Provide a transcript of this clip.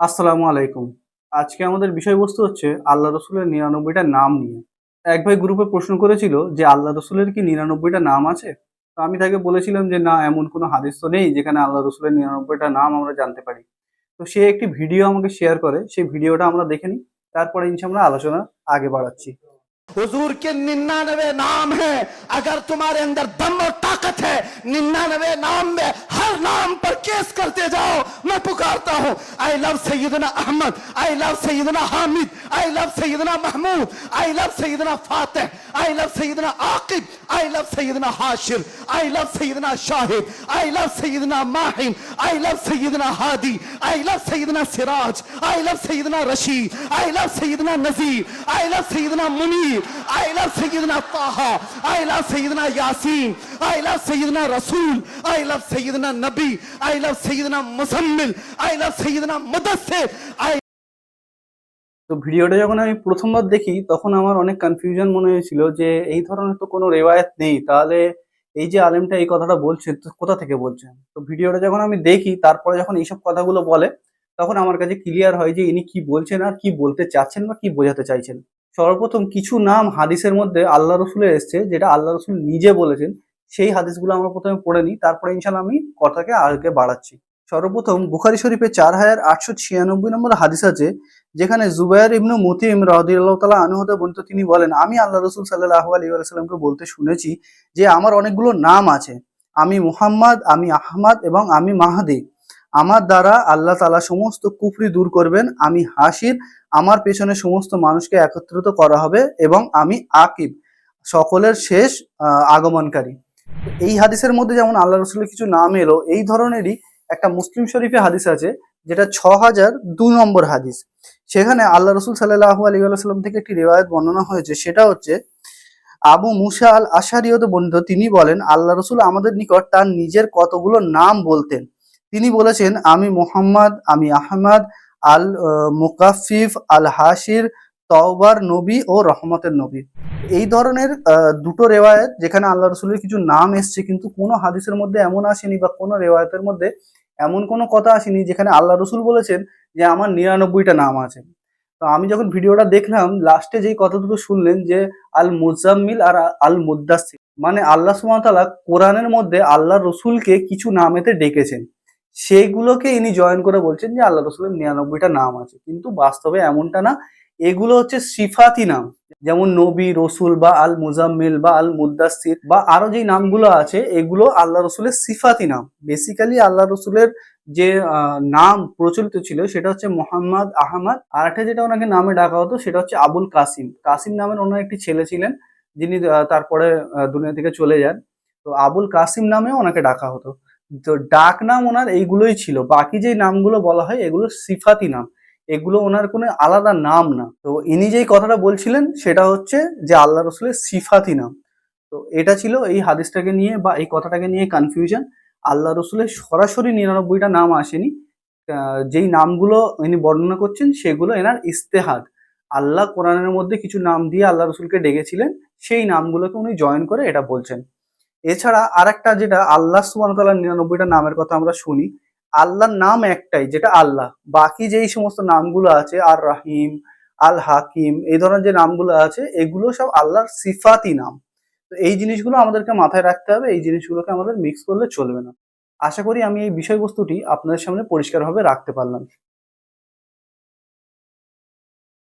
আসসালামু আলাইকুম। আজকে আমাদের বিষয়বস্তু হচ্ছে আল্লাহ রসুলের নিরানব্বইটা নাম নিয়ে। এক ভাই গ্রুপে প্রশ্ন করেছিল যে, আল্লাহ রসুলের কি নিরানব্বইটা নাম আছে? তো আমি তাকে বলেছিলাম যে, না, এমন কোনো হাদিস তো নেই যেখানে আল্লাহ রসুলের নিরানব্বইটা নাম আমরা জানতে পারি। তো সে একটি ভিডিও আমাকে শেয়ার করে, সেই ভিডিওটা আমরা দেখে নিই। তারপরে ইনশাল্লাহ আলোচনা আগে বাড়াচ্ছি। हुजूर के निन्यानवे नाम है। अगर तुम्हारे अंदर दम और ताकत है, निन्यानवे नाम में पर केस करते जाओ मैं पुकारता हूँ I love Sayyidna Ahmad I love Sayyidna Hamid I love Sayyidna Mahmood I love Sayyidna Fatih I love Sayyidna Aqib I love Sayyidna Hashir I love Sayyidna Shahid I love Sayyidna Mahim I love Sayyidna Hadi I love Sayyidna Siraj I love Sayyidna Rashid I love Sayyidna Nazir I love Sayyidna Munir I love Sayyidna Taha I love Sayyidna Yaseen I love Sayyidna Rasool I love Syedna Nabi I love love I love Muddassir. I তো ভিডিওটা যখন আমি প্রথমবার দেখি, তখন আমার অনেক confusion মনে হয়েছিল যে এই ধরনের তো কোনো রেওয়ায়ত নেই। তাহলে এই যে আলেমটা এই কথাটা বলছে, তো কোথা থেকে বলছেন তো ভিডিওটা যখন আমি দেখি, তারপরে যখন এইসব কথাগুলো বলে, তখন আমার কাছে ক্লিয়ার হয় যে ইনি কি বলছেন আর কি বলতে চাচ্ছেন বা কি বোঝাতে চাইছেন। সর্বপ্রথম কিছু নাম হাদিসের মধ্যে আল্লাহ রসুলের এসছে, যেটা আল্লাহ রসুল নিজে বলেছেন। সেই হাদিসগুলো আমরা প্রথমে পড়ে নিই, তারপরে ইনশাল্লাহ আমি কথাকে আগে বাড়াচ্ছি। সর্বপ্রথম বুখারি শরীফে চার হাজার আটশো ছিয়ানব্বই নম্বর হাদিস আছে, যেখানে জুবাইর ইবনু মুতিম রাদিয়াল্লাহু তালা আনহু হতে বর্ণিত, তিনি বলেন, আমি আল্লাহ রসুল আলাইহি ওয়াসাল্লামকে বলতে শুনেছি যে আমার অনেকগুলো নাম আছে। আমি মুহাম্মদ, আমি আহমদ এবং আমি মাহাদি। আমার দ্বারা আল্লাহ তালা সমস্ত কুফরি দূর করবেন। আমি হাসির, আমার পেছনে সমস্ত মানুষকে একত্রিত করা হবে এবং আমি আকিব, সকলের শেষ আগমনকারী। এই হাদিসের মধ্যে যেমন আল্লাহ রসুলের কিছু নাম এলো, এই ধরনেরই একটা মুসলিম শরীফে হাদিস আছে, যেটা ছ হাজার দু নম্বর হাদিস। সেখানে আল্লাহ রসুল সাল্লাহ আলী আল্লাহাম থেকে একটি রেওয়ায়ত বর্ণনা হয়েছে, সেটা হচ্ছে, আবু মুসা আল আশারিয়ত বন্ধু, তিনি বলেন, আল্লাহ রসুল আমাদের নিকট তার নিজের কতগুলো নাম বলতেন। তিনি বলেছেন, আমি মোহাম্মদ, আমি আহমদ আল মুকাফিফ আল হাসির তওবার নবী ও রহমতের নবী। এই ধরনের দুটো রেওয়ায়ত যেখানে আল্লাহ রসুলের কিছু নাম এসছে, কিন্তু কোনো হাদিসের মধ্যে এমন আসেনি বা কোনো রেওয়ায়তের মধ্যে এমন কোনো কথা আসেনি যেখানে আল্লাহ রসুল বলেছেন যে আমার নিরানব্বইটা নাম আছে। তো আমি যখন ভিডিওটা দেখলাম লাস্টে যেই কথা দুটো শুনলেন যে আল মুজাম্মিল আর আল মুদাসির মানে আল্লাহ সুমতালা কোরআনের মধ্যে আল্লাহ রসুলকে কিছু নামেতে ডেকেছেন। সেইগুলোকে ইনি জয়েন করে বলছেন যে আল্লাহ রসুলের নিরানব্বইটা নাম আছে। কিন্তু বাস্তবে এমনটা না এগুলো হচ্ছে সিফাতি নাম। যেমন নবী, রসুল বা আল মুজাম্মিল বা আল মুদাসির বা আরও যেই নামগুলো আছে, এগুলো আল্লাহ রসুলের সিফাতি নাম। বেসিক্যালি আল্লাহ রসুলের যে নাম প্রচলিত ছিল, সেটা হচ্ছে মোহাম্মদ আহমদ। আর একটা যেটা ওনাকে নামে ডাকা হতো, সেটা হচ্ছে আবুল কাসিম। কাসিম নামের ওনার একটি ছেলে ছিলেন, যিনি তারপরে দুনিয়া থেকে চলে যান। তো আবুল কাসিম নামেও ওনাকে ডাকা হতো। তো ডাক নাম ওনার এইগুলোই ছিল। বাকি যে নামগুলো বলা হয়, এগুলো সিফাতি নাম। এগুলো ওনার কোনো আলাদা নাম না। তো ইনি যেই কথাটা বলছিলেন, সেটা হচ্ছে যে আল্লাহ রসুলের সিফাতি নাম। তো এটা ছিল এই হাদিসটাকে নিয়ে বা এই কথাটাকে নিয়ে কনফিউশন আল্লাহ রসুলের সরাসরি নিরানব্বইটা নাম আসেনি। যেই নামগুলো ইনি বর্ণনা করছেন, সেগুলো এনার ইস্তেহাদ। আল্লাহ কোরআনের মধ্যে কিছু নাম দিয়ে আল্লাহ রসুলকে ডেকেছিলেন, সেই নামগুলোকে উনি জয়েন করে এটা বলছেন। এছাড়া আরেকটা যেটা আল্লাহ সুবাহতাল্লাহ নিরানব্বইটা নামের কথা আমরা শুনি আল্লাহর নাম একটাই, যেটা আল্লাহ। বাকি যেই সমস্ত নামগুলো আছে, আর রাহিম, আল হাকিম, এই ধরনের যে নামগুলো আছে, এগুলো সব আল্লাহর সিফাতি নাম। তো এই জিনিসগুলো আমাদেরকে মাথায় রাখতে হবে, এই জিনিসগুলোকে আমাদের মিক্স করলে চলবে না। আশা করি আমি এই বিষয়বস্তুটি আপনাদের সামনে পরিষ্কারভাবে রাখতে পারলাম।